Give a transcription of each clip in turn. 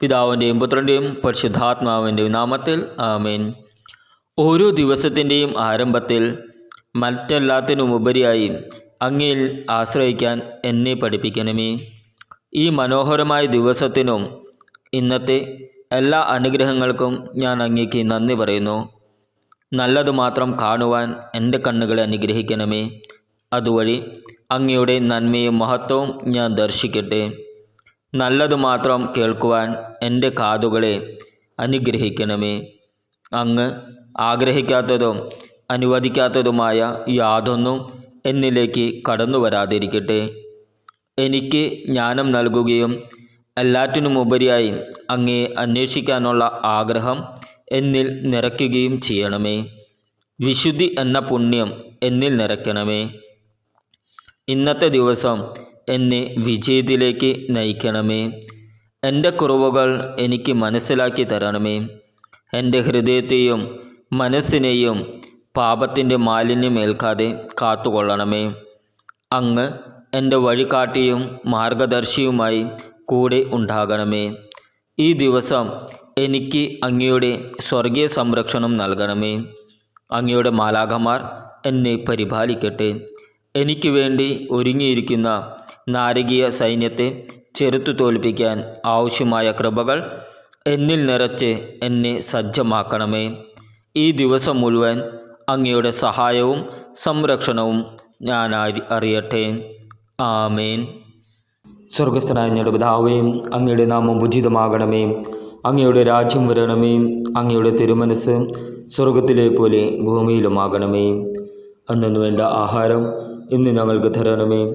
പിതാവിന്റെയും പുത്രന്റെയും പരിശുദ്ധാത്മാവിന്റെയും നാമത്തിൽ ആമേൻ. ഓരോ ദിവസത്തിന്റെയും ആരംഭത്തിൽ മറ്റെല്ലാത്തിനുമുപരിയായി അങ്ങയിൽ ആശ്രയിക്കാൻ എന്നെ പഠിപ്പിക്കണമേ. ഈ മനോഹരമായ ദിവസത്തിനും ഇന്നത്തെ എല്ലാ അനുഗ്രഹങ്ങൾക്കും ഞാൻ അങ്ങേക്ക് നന്ദി പറയുന്നു. നല്ലത് മാത്രം കാണുവാൻ എന്റെ കണ്ണുകളെ അനുഗ്രഹിക്കണമേ. അതുവഴി അങ്ങയുടെ നന്മയും മഹത്വവും ഞാൻ ദർശിക്കട്ടെ. നല്ലത് മാത്രം കേൾക്കുവാൻ എന്റെ കാതുകളെ അനുഗ്രഹിക്കണമേ. അങ്ങ് ആഗ്രഹിക്കാത്തതും അനുവദിക്കാത്തതുമായ യാതൊന്നും എന്നിലേക്ക് കടന്നു വരാതിരിക്കട്ടെ. എനിക്ക് ജ്ഞാനം നൽകുകയും എല്ലാറ്റിനുമുപരിയായി അങ്ങേ അന്വേഷിക്കാനുള്ള ആഗ്രഹം എന്നിൽ നിറയ്ക്കുകയും ചെയ്യണമേ. വിശുദ്ധി എന്ന പുണ്യം എന്നിൽ നിറയ്ക്കണമേ. ഇന്നത്തെ ദിവസം എന്നെ വിജയത്തിലേക്ക് നയിക്കണമേ. എന്റെ കുറവുകൾ എനിക്ക് മനസ്സിലാക്കി തരണമേ. എന്റെ ഹൃദയത്തെയും മനസ്സിനെയും പാപത്തിന്റെ മാലിന്യം ഏൽക്കാതെ കാത്തുകൊള്ളണമേ. അങ്ങ് എന്റെ വഴികാട്ടിയും മാർഗദർശിയുമായി കൂടെ ഉണ്ടാകണമേ. ഈ ദിവസം എനിക്ക് അങ്ങയുടെ സ്വർഗീയ സംരക്ഷണം നൽകണമേ. അങ്ങയുടെ മാലാഖമാർ എന്നെ പരിപാലിക്കട്ടെ. എനിക്ക് വേണ്ടി ഒരുങ്ങിയിരിക്കുന്ന നാരകീയ സൈന്യത്തെ ചെറുത്തു തോൽപ്പിക്കാൻ ആവശ്യമായ കൃപകൾ എന്നിൽ നിറച്ച് എന്നെ സജ്ജമാക്കണമേ. ഈ ദിവസം മുഴുവൻ അങ്ങയുടെ സഹായവും സംരക്ഷണവും ഞാൻ അറിയട്ടെ. ആമേൻ. സ്വർഗസ്ഥനായ ഞങ്ങളുടെ പിതാവേ അങ്ങയുടെ നാമം ഉചിതമാകണമേ. അങ്ങയുടെ രാജ്യം വരണമേ. അങ്ങയുടെ തിരുമനസ് സ്വർഗത്തിലെ പോലെ ഭൂമിയിലുമാകണമേ. അന്നു വേണ്ട ആഹാരം ഇന്ന് ഞങ്ങൾക്ക് തരണമേ.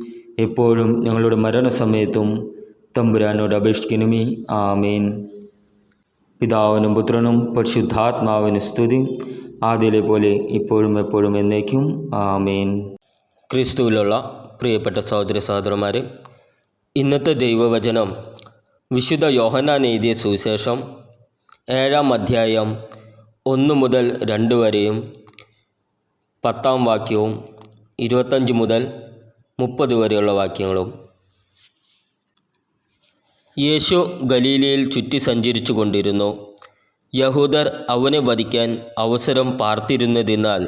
എപ്പോഴും ഞങ്ങളുടെ മരണസമയത്തും തമ്പുരാനോട് അപേക്ഷിക്കണമേ. ആമേൻ. പിതാവിനും പുത്രനും പരിശുദ്ധാത്മാവിന് സ്തുതി. ആദ്യയിലെ പോലെ ഇപ്പോഴും എപ്പോഴും എന്നേക്കും. ആമേൻ. ക്രിസ്തുവിലുള്ള പ്രിയപ്പെട്ട സഹോദര സഹോദരന്മാരെ ഇന്നത്തെ ദൈവവചനം വിശുദ്ധ യോഹന്നാൻ എഴുതിയ സുവിശേഷം ഏഴാം അധ്യായം ഒന്ന് മുതൽ രണ്ട് വരെയും പത്താം വാക്യവും ഇരുപത്തഞ്ച് മുതൽ മുപ്പത് വരെയുള്ള വാക്യങ്ങളും. യേശു ഗലീലയിൽ ചുറ്റി സഞ്ചരിച്ചു കൊണ്ടിരുന്നു. യഹൂദർ അവനെ വധിക്കാൻ അവസരം പാർത്തിരുന്നതിനാൽ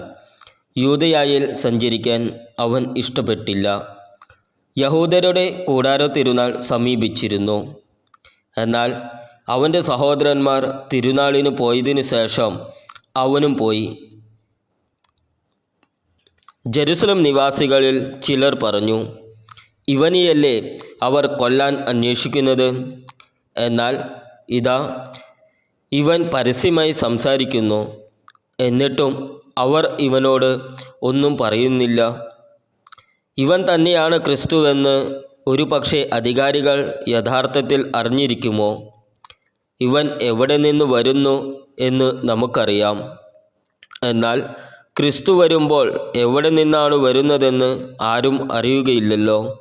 യൂതയായിൽ സഞ്ചരിക്കാൻ അവൻ ഇഷ്ടപ്പെട്ടില്ല. യഹൂദരുടെ കൂടാര തിരുനാൾ സമീപിച്ചിരുന്നു. എന്നാൽ അവന്റെ സഹോദരന്മാർ തിരുനാളിന് പോയതിനു ശേഷം അവനും പോയി. ജെറുസലം നിവാസികളിൽ ചിലർ പറഞ്ഞു ഇവനെയല്ലേ അവർ കൊല്ലാൻ അന്വേഷിക്കുന്നത്? എന്നാൽ ഇതാ ഇവൻ പരസ്യമായി സംസാരിക്കുന്നു. എന്നിട്ടും അവർ ഇവനോട് ഒന്നും പറയുന്നില്ല. ഇവൻ തന്നെയാണ് ക്രിസ്തുവെന്ന് ഒരു പക്ഷേ അധികാരികൾ യഥാർത്ഥത്തിൽ അറിഞ്ഞിരിക്കുമോ? ഇവൻ എവിടെ നിന്ന് വരുന്നു എന്ന് നമുക്കറിയാം. എന്നാൽ ക്രിസ്തു വരുമ്പോൾ എവിടെ നിന്നാണ് വരുന്നതെന്ന് ആരും അറിയുകയില്ലല്ലോ.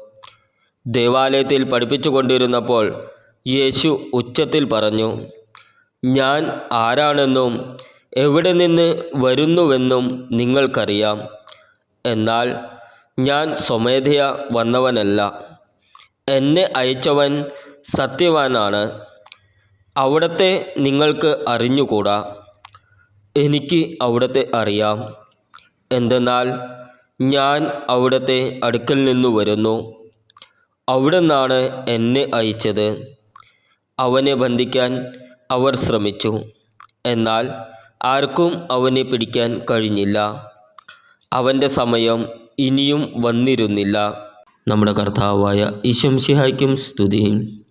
ദേവാലയത്തിൽ പഠിപ്പിച്ചു കൊണ്ടിരുന്നപ്പോൾ യേശു ഉച്ചത്തിൽ പറഞ്ഞു ഞാൻ ആരാണെന്നും എവിടെ നിന്ന് വരുന്നുവെന്നും നിങ്ങൾക്കറിയാം. എന്നാൽ ഞാൻ സ്വമേധയ വന്നവനല്ല. എന്നെ അയച്ചവൻ സത്യവാനാണ്. അവിടത്തെ നിങ്ങൾക്ക് അറിഞ്ഞുകൂടാ. എനിക്ക് അവിടത്തെ അറിയാം. എന്തെന്നാൽ ഞാൻ അവിടത്തെ അടുക്കൽ നിന്നു വരുന്നു. അവിടെ നിന്നാണ് എന്നെ അയച്ചത്. അവനെ ബന്ധിക്കാൻ അവർ ശ്രമിച്ചു. എന്നാൽ ആർക്കും അവനെ പിടിക്കാൻ കഴിഞ്ഞില്ല. അവന്റെ സമയം ഇനിയും വന്നിരുന്നില്ല. നമ്മുടെ കർത്താവായ ഇശംസിഹായ്ക്കും സ്തുതിയും.